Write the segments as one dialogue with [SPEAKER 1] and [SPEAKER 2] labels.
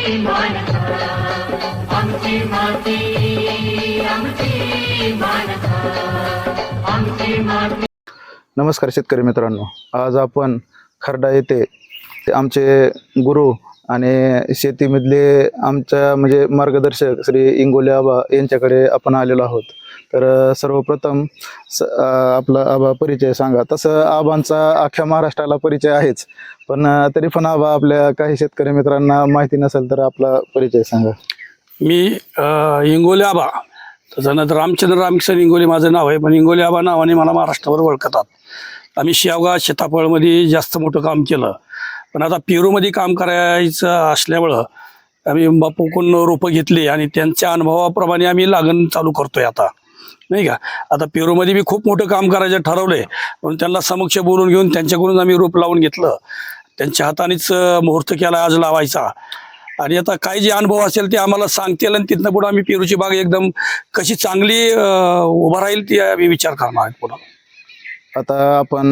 [SPEAKER 1] माणसं आमची माती आमची मानसा आमची माती.
[SPEAKER 2] नमस्कार शेतकरी मित्रांनो. आज आपण खर्डा येथे ते आमचे गुरु आणि शेतीमधले आमच्या म्हणजे मार्गदर्शक श्री इंगोले आबा यांच्याकडे आपण आलेलो आहोत. तर सर्वप्रथम स आपला आबा परिचय सांगा. तसं आबांचा अख्ख्या महाराष्ट्राला परिचय आहेच. पण तरी पण आबा आपल्या काही शेतकरी मित्रांना माहिती नसेल तर आपला परिचय सांगा.
[SPEAKER 3] मी हिंगोली आबा. त्याच्यानंतर रामचंद्र रामकिशन हिंगोली माझं नाव आहे. पण हिंगोली आबा नावाने मला महाराष्ट्रावर ओळखतात. आम्ही शेवगा शेताफळमध्ये जास्त मोठं काम केलं. पण आता पेरूमध्ये काम करायचं असल्यामुळं आम्ही बापूकडून रोपं घेतली आणि त्यांच्या अनुभवाप्रमाणे आम्ही लागण चालू करतोय आता. नाही का? आता पेरूमध्ये मी खूप मोठं काम करायचं ठरवलंय. म्हणून त्यांना समक्ष बोलून घेऊन त्यांच्याकडून आम्ही रोप लावून घेतलं. त्यांच्या हातानेच मुहूर्त केला आज लावायचा. आणि आता काही जे अनुभव असेल ते आम्हाला सांगतील आणि तिथनं पुढे आम्ही पेरूची बाग एकदम कशी चांगली उभा राहील ती आम्ही विचार करणार आहे पुढं.
[SPEAKER 2] आता आपण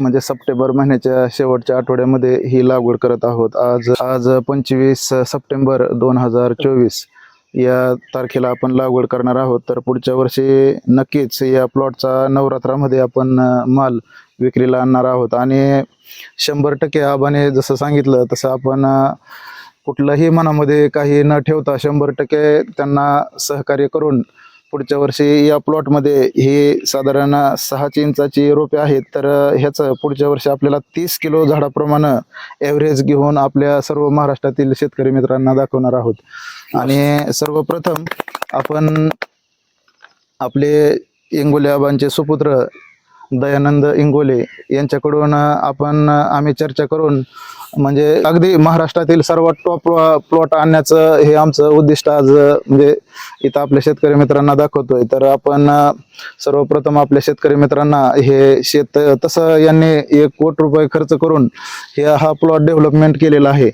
[SPEAKER 2] म्हणजे सप्टेंबर महिन्याच्या शेवटच्या आठवड्यामध्ये ही लागवड करत आहोत. आज आज पंचवीस सप्टेंबर दोन हजार चोवीस. या तारखेला आपण लागवड करणार आहोत. तर पुढच्या वर्षी नक्कीच या प्लॉटचा नवरात्रामध्ये आपण माल विक्रीला आणणार आहोत. आणि शंभर टक्के आबाने जसं सांगितलं तसं आपण कुठलंही मनामध्ये काही न ठेवता शंभर टक्के त्यांना सहकार्य करून पुढच्या वर्षी या प्लॉटमध्ये हे साधारण सहाशे इंचाची रोपे आहेत तर ह्याचं पुढच्या वर्षी आपल्याला तीस किलो झाडाप्रमाणे ॲव्हरेज घेऊन आपल्या सर्व महाराष्ट्रातील शेतकरी मित्रांना दाखवणार आहोत. आणि सर्वप्रथम आपण आपले इंगोले आबांचे सुपुत्र दयानंद इंगोले यांच्याकडून आपण आम्ही चर्चा करून म्हणजे अगदी महाराष्ट्रातील सर्वात टॉप प्लॉट आणण्याचं हे आमचं उद्दिष्ट आज म्हणजे इथं आपल्या शेतकरी मित्रांना दाखवतोय. तर आपण सर्वप्रथम आपल्या शेतकरी मित्रांना हे शेत तसं यांनी एक कोट रुपये खर्च करून हे हा प्लॉट डेव्हलपमेंट केलेला आहे.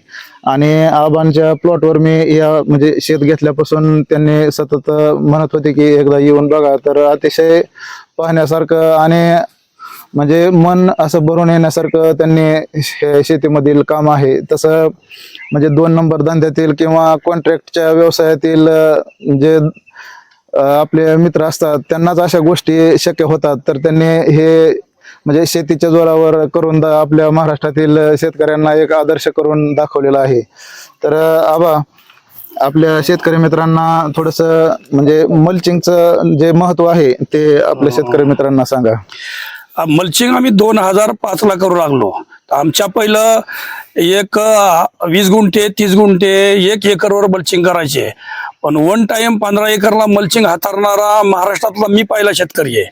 [SPEAKER 2] आणि आबांच्या प्लॉटवर मी या म्हणजे शेत घेतल्यापासून त्यांनी सतत म्हणत होते की एकदा येऊन बघा. तर अतिशय पाहण्यासारखं आणि म्हणजे मन असं भरून येण्यासारखं त्यांनी शेतीमधील काम आहे. तसं म्हणजे दोन नंबर धंद्यातील किंवा कॉन्ट्रॅक्टच्या व्यवसायातील जे आपले मित्र असतात त्यांनाच अशा गोष्टी शक्य होतात. तर त्यांनी हे म्हणजे शेतीच्या जोरावर करून आपल्या महाराष्ट्रातील शेतकऱ्यांना एक आदर्श करून दाखवलेला आहे. तर आबा आपल्या शेतकरी मित्रांना थोडस म्हणजे मल्चिंगचं जे महत्त्व आहे ते आपल्या शेतकरी मित्रांना सांगा.
[SPEAKER 3] मल्चिंग आम्ही दोन हजार पाचला करू लागलो. आमच्या पहिलं एक वीस गुंठे तीस गुंठे एक एकरवर मल्चिंग करायचे. पण वन टाइम पंधरा एकरला मल्चिंग हाताळणारा महाराष्ट्रातला मी पहिला शेतकरी आहे.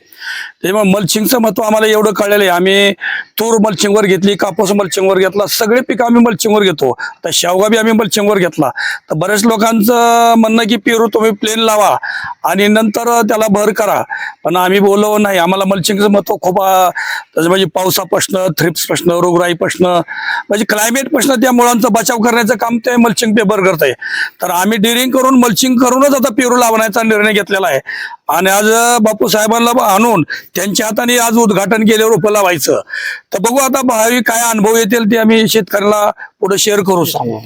[SPEAKER 3] त्यामुळे मल्चिंगचं महत्त्व आम्हाला एवढं कळलेलं आहे. आम्ही तूर मल्चिंगवर घेतली कापूस मल्चिंगवर घेतला सगळे पिकं आम्ही मल्चिंगवर घेतो. तर शेवगा बी आम्ही मल्चिंगवर घेतला. तर बऱ्याच लोकांचं म्हणणं की पेरू तुम्ही प्लेन लावा आणि नंतर त्याला भर करा. पण आम्ही बोललो नाही आम्हाला मल्चिंगचं महत्त्व खूप अं, त्याचं म्हणजे प्रश्न थ्रिप्स प्रश्न रोगराई प्रश्न म्हणजे क्लायमेट प्रश्न त्या मुळांचा बचाव करण्याचं काम ते मल्चिंग पेपर करत आहे तर आम्ही डिरिंग करून मल्चिंग करूनच आता पेरू लावण्याचा निर्णय घेतलेला आहे. आणि आज बापू साहेबांना आणून त्यांच्या हाताने आज उद्घाटन केले रोपं लावायचं तर बघू आता भावी काय अनुभव येतील ते आम्ही शेतकऱ्याला पुढे शेअर करू सांगू.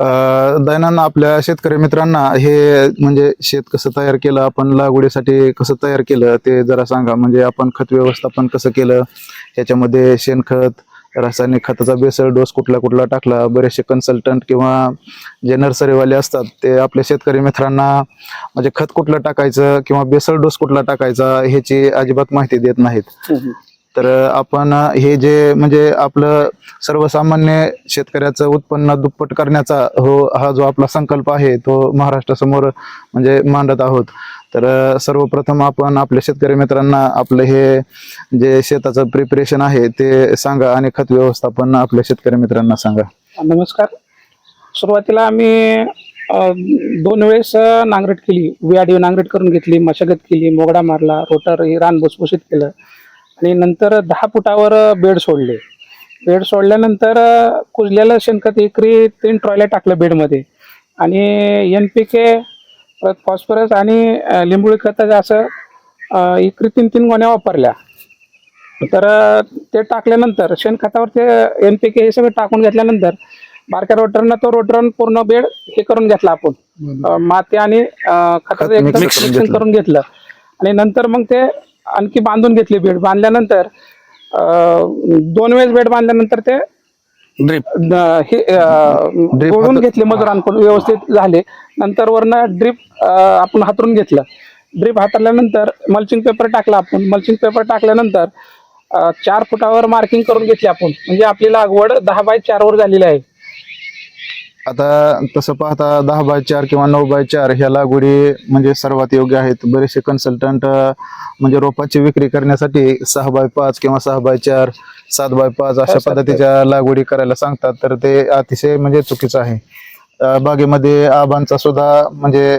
[SPEAKER 2] अं, आपल्या शेतकरी मित्रांना हे म्हणजे शेत कसं तयार केलं आपण लागवडीसाठी कसं तयार केलं ते जरा सांगा. म्हणजे आपण खत व्यवस्थापन कसं केलं त्याच्यामध्ये शेणखत रासायनिक खताचा बेसळ डोस कुठला कुठला टाकला बरेचसे कन्सल्टंट किंवा जे नर्सरीवाले असतात ते आपल्या शेतकरी मित्रांना म्हणजे खत कुठलं टाकायचं किंवा बेसळ डोस कुठला टाकायचा ह्याची अजिबात माहिती देत नाहीत. तर आपण हे जे म्हणजे आपलं सर्वसामान्य शेतकऱ्याचं उत्पन्न दुप्पट करण्याचा हो हा जो आपला संकल्प आहे तो महाराष्ट्रासमोर म्हणजे मांडत आहोत. तर सर्वप्रथम आपण आपल्या शेतकरी मित्रांना आपलं हे जे शेताचं प्रिपरेशन आहे ते सांगा आणि खत व्यवस्थापन आपल्या शेतकरी मित्रांना सांगा.
[SPEAKER 4] नमस्कार. सुरुवातीला आम्ही दोन वेळेस नांगरट केली. विआडी नांगरट करून घेतली मशागत केली मोगडा मारला रोटर हे रान भुसभुशीत केलं. आणि नंतर दहा फुटावर बेड सोडले. बेड सोडल्यानंतर कुजलेलं शेणखत एकरी तीन ट्रॉयला टाकलं बेडमध्ये. आणि एन पी के परत फॉस्फरस आणि लिंबोळी खताचं असं एकरी तीन तीन गोण्या वापरल्या. तर ते टाकल्यानंतर शेणखतावर ते एन पी के हे सगळं टाकून घेतल्यानंतर बारक्या रोटरनं तो रोटरन पूर्ण बेड हे करून घेतला आपण. माती आणि खताचं
[SPEAKER 2] खत
[SPEAKER 4] एकदम मिक्सिंग
[SPEAKER 2] घेतलं.
[SPEAKER 4] करून घेतलं. आणि नंतर मग ते आणखी बांधून घेतली बेड. बांधल्यानंतर दोन वेळेस बेड बांधल्यानंतर ते
[SPEAKER 3] ड्रीप.
[SPEAKER 4] हे
[SPEAKER 2] Drip
[SPEAKER 4] गोळून
[SPEAKER 2] हात-
[SPEAKER 4] घेतले मजुरांकडून व्यवस्थित झाले. नंतर वरनं ड्रीप आपण हातरून घेतलं. ड्रीप हातरल्यानंतर मल्चिंग पेपर टाकला आपण. मल्चिंग पेपर टाकल्यानंतर अ, चार फुटावर मार्किंग करून घेतली आपण. म्हणजे आपली लागवड दहा बाय चार वर झालेली आहे.
[SPEAKER 2] आता तसं पाहता दहा बाय चार किंवा नऊ बाय चार ह्या लागवडी म्हणजे सर्वात योग्य आहेत. बरेचसे कन्सल्टंट म्हणजे रोपाची विक्री करण्यासाठी सहा बाय पाच किंवा सहा बाय चार सात बाय पाच अशा
[SPEAKER 4] बाय
[SPEAKER 2] पद्धतीच्या लागवडी करायला सांगतात. तर ते अतिशय म्हणजे चुकीचं आहे. बागेमध्ये आबांचा सुद्धा म्हणजे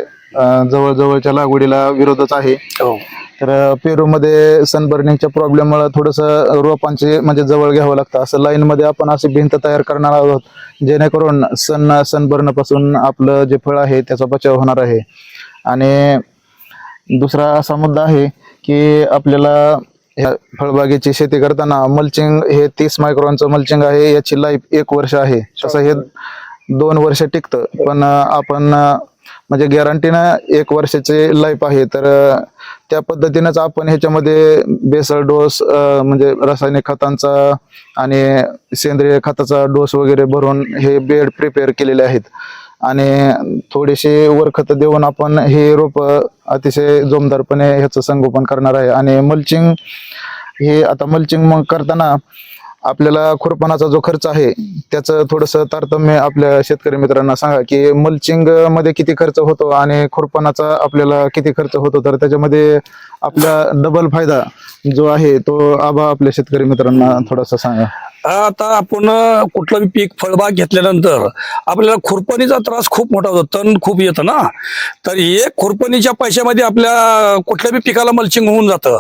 [SPEAKER 2] जवळजवळच्या लागवडीला विरोधच आहे.
[SPEAKER 3] हो.
[SPEAKER 2] तर पेरूमध्ये सनबर्निंगच्या प्रॉब्लेममुळे थोडंसं रोपांचे म्हणजे जवळ घ्यावं लागतं. असं लाईनमध्ये आपण अशी भिंत तयार करणार आहोत जेणेकरून सन सनबर्नपासून आपलं जे फळ आहे त्याचा बचाव होणार आहे. आणि दुसरा असा मुद्दा आहे की आपल्याला ह्या फळबागेची शेती करताना मल्चिंग हे तीस मायक्रॉनचं मल्चिंग आहे याची लाईफ एक वर्ष आहे. तसं हे दोन वर्ष टिकतं. पण आपण म्हणजे गॅरंटीनं एक वर्षाची लाईफ आहे. तर त्या पद्धतीनेच आपण ह्याच्यामध्ये बेसळ डोस म्हणजे रासायनिक खतांचा आणि सेंद्रिय खताचा डोस वगैरे भरून हे बेड प्रिपेअर केलेले आहेत. आणि थोडेसे वरखत देऊन आपण हे रोप अतिशय जोमदारपणे ह्याचं संगोपन करणार आहे. आणि मल्चिंग हे आता मल्चिंग मग करताना आपल्याला खुरपणाचा जो खर्च आहे त्याचं थोडंसं तारतम्य आपल्या शेतकरी मित्रांना सांगा की मल्चिंगमध्ये किती खर्च होतो आणि खुरपणाचा आपल्याला किती खर्च होतो? तर त्याच्यामध्ये आपला डबल फायदा जो आहे तो आबा आपल्या शेतकरी मित्रांना थोडासा सांगा.
[SPEAKER 3] आता आपण कुठलं पीक फळबाग घेतल्यानंतर आपल्याला खुरपणीचा त्रास खूप मोठा होतो तण खूप येतं ना. तर एक खुरपणीच्या पैशामध्ये आपल्या कुठल्या बी पिकाला मल्चिंग होऊन जातं.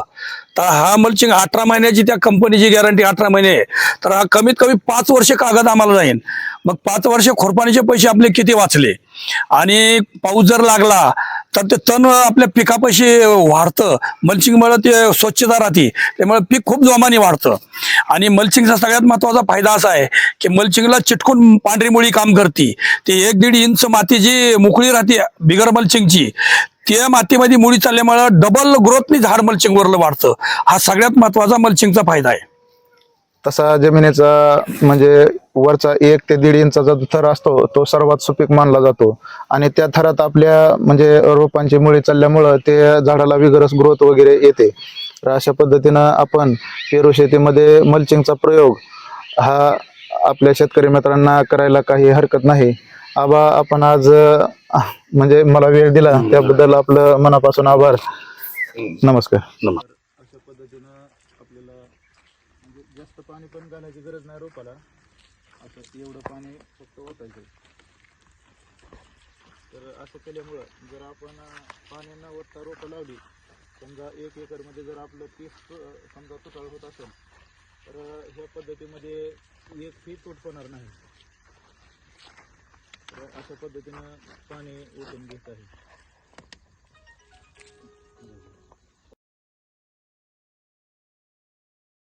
[SPEAKER 3] तर हा मल्चिंग अठरा महिन्याची त्या कंपनीची गॅरंटी अठरा महिने आहे. तर हा कमीत कमी पाच वर्ष कागद आम्हाला जाईल मग पाच वर्ष खोरपाणीचे पैसे आपले किती वाचले? आणि पाऊस जर लागला तर ते तण आपल्या पिकापाशी वाढतं. मल्चिंगमुळे ते स्वच्छता राहते. त्यामुळे पीक खूप जोमाने वाढतं. आणि मल्चिंगचा सगळ्यात महत्त्वाचा फायदा असा आहे की मल्चिंगला चिटकून पांढरी मुळी काम करते. ते एक दीड इंच माती जी मोकळी राहते बिगर मल्चिंगची त्या मातीमध्ये मुळी चालल्यामुळं डबल ग्रोथनी झाड मल्चिंगवरलं वाढतं. हा सगळ्यात महत्त्वाचा मल्चिंगचा फायदा आहे.
[SPEAKER 2] तसा जमिनीचा म्हणजे वरचा एक ते दीड इंचाचा जो थर असतो तो सर्वात सुपीक मानला जातो. आणि त्या थरात आपल्या म्हणजे रोपांची मुळी चालल्यामुळं ते झाडाला विगरस ग्रोथ वगैरे येते. तर अशा पद्धतीनं आपण पेरू शेतीमध्ये मल्चिंगचा प्रयोग हा आपल्या शेतकरी मित्रांना करायला काही हरकत नाही. आबा आपण आज म्हणजे मला वेळ दिला. त्याबद्दल आपलं मनापासून आभार. नमस्कार.
[SPEAKER 3] नमस्कार.
[SPEAKER 2] अशा पद्धतीनं आपल्याला म्हणजे जास्त पाणी पण घालायची गरज नाही रोपाला. असं एवढं पाणी फक्त ओतायचं तर असं केल्यामुळं जर आपण पाणी न ओतता रोपं लावली समजा एक एकरमध्ये जर आपलं तीस समजा तुटाळ होत असेल तर ह्या पद्धतीमध्ये एक फी तूट होणार नाही. तर अशा पद्धतीनं पाणी ओतून घेत आहे.